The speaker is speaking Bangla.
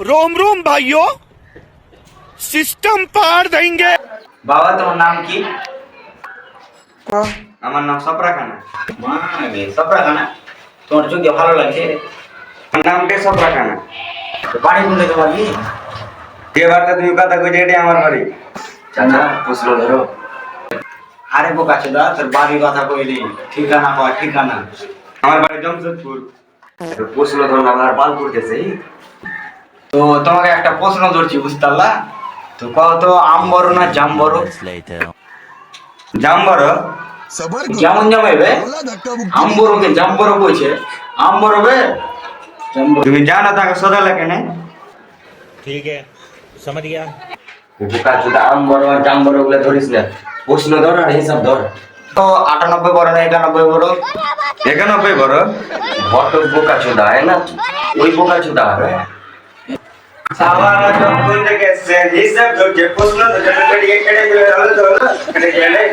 रोम रोम भाइयों सिस्टम पार देंगे বাবা তোমার নাম কি আমার নাম সপরা খানা মানে সপরা খানা তোমার চোখে ভালো লাগছে আমার নামটাই সপরা খানা তো বাড়ি কোনটা তোমার কি যে বার্তা তুমি কথা কইছো এটাই আমার বাড়ি চাচা প্রশ্ন ধরো আরে বোকা চোদা তোর বাড়ির কথা কইলি ঠিকানা কয় ঠিকানা আমার বাড়ি জমশেদপুর প্রশ্ন ধরুন আমার পাল করতেছে তো তোমাকে একটা প্রশ্ন ধরছি বুঝতে পারলা তো কত তো আম বড় না জাম বড় জাম বড় सबर करो যেমন জমাইবে बोला धक्का আম मुक्की বড়কে জাম বড় কইছে আম বড় বে জাম বড় তুমি জানো তাকে সদালে কেনে ठीक है समझ गया বোকা চোদা আম বড় আর জাম বড় গুলো ধরিস না প্রশ্ন ধর আর হিসাব ধর তো আটানব্বই বড় না একানব্বই বড় একানব্বই বড় ঘটক বোকা চোদা হ্যাঁ না ওই বোকা চোদা হবে ಸಾಮಾನ್ಯ ಮುಂದಕ್ಕೆ ಹಿಸಾಬ್ ಜೊತೆ ಪುಸ್ತಕ ಕಡೆಗೆ ಕಡೆ ಕಡೆ ಕಡೆ ಕಡೆ